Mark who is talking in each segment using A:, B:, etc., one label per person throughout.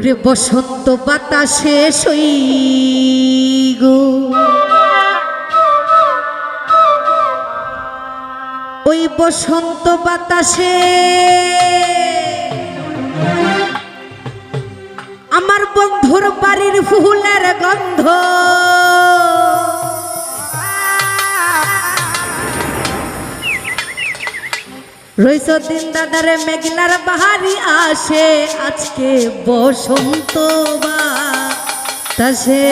A: ওরে বসন্ত বাতাসে সই গো। ওই বসন্ত বাতাসে আমার বন্ধুর বাড়ির ফুলের গন্ধ রইস দিন দাদারে মেঘলার বাহারি আসে আজকে বসন্ত বা তাসে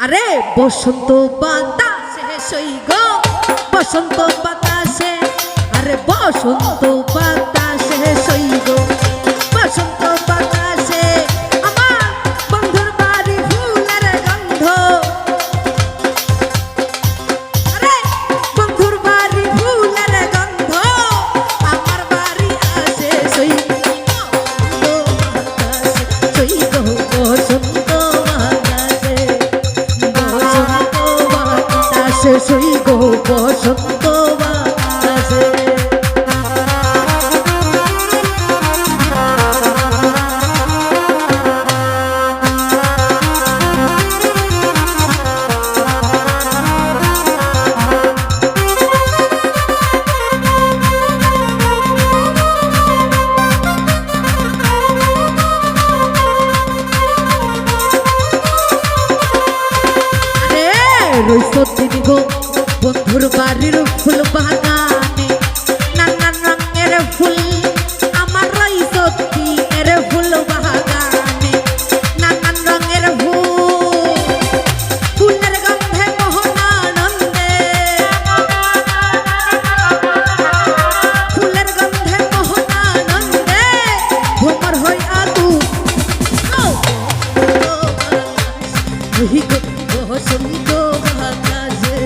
A: আরে বসন্ত বাতাসে সই গো, বসন্ত বাতাসে। আরে বসন্ত বাতাসে সই গো। তুই কহ সংগীত বাতাসে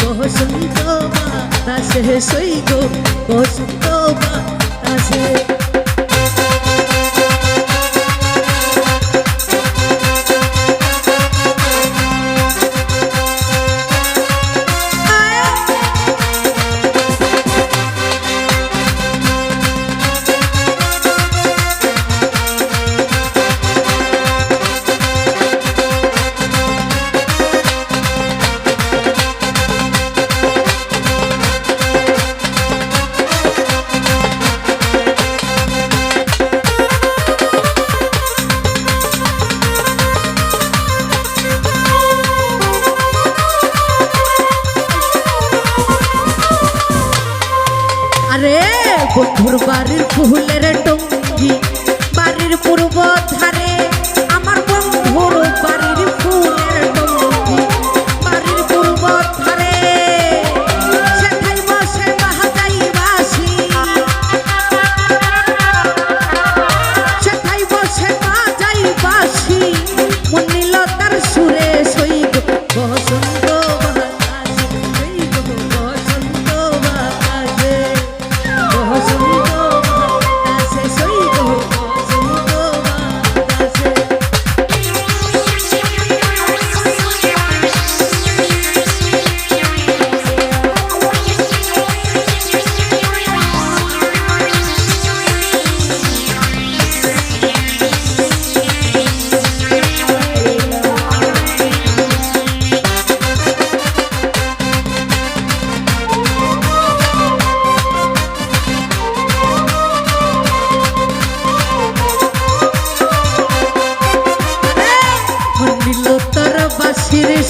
A: কহ সংগীত বাতাসে সই গো কহ বাতাসে। বন্ধুর বাড়ির ফুলের টঙ্গি বাড়ির পূর্ব ধার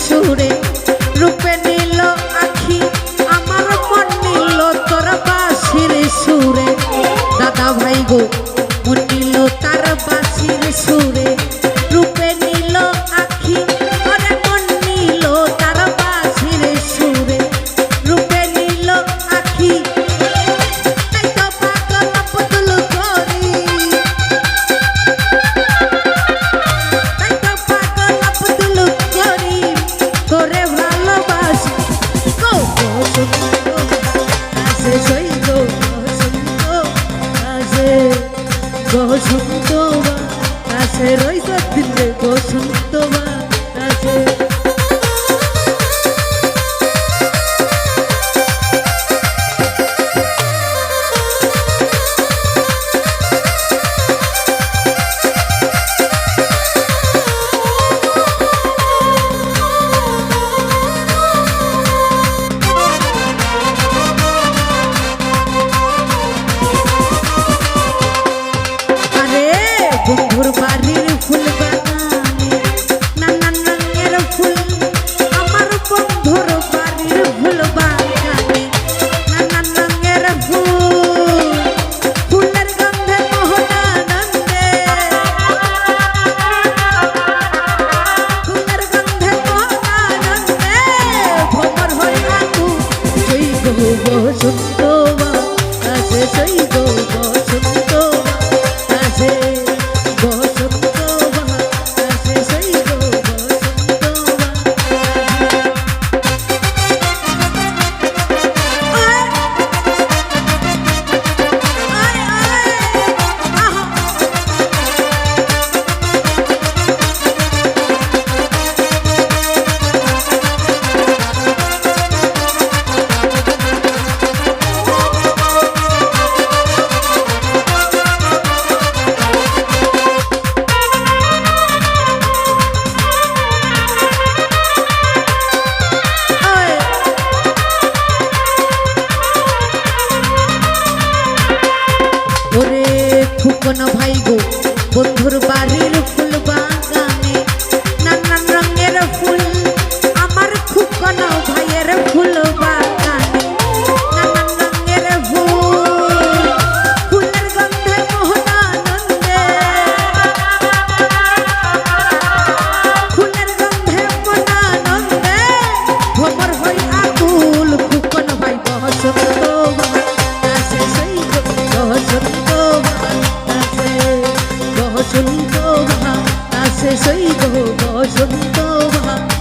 A: সুরে বন্ধুর বাড়ির ফুলবা আসে সই গো বসন্ত ভাব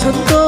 A: 쳤던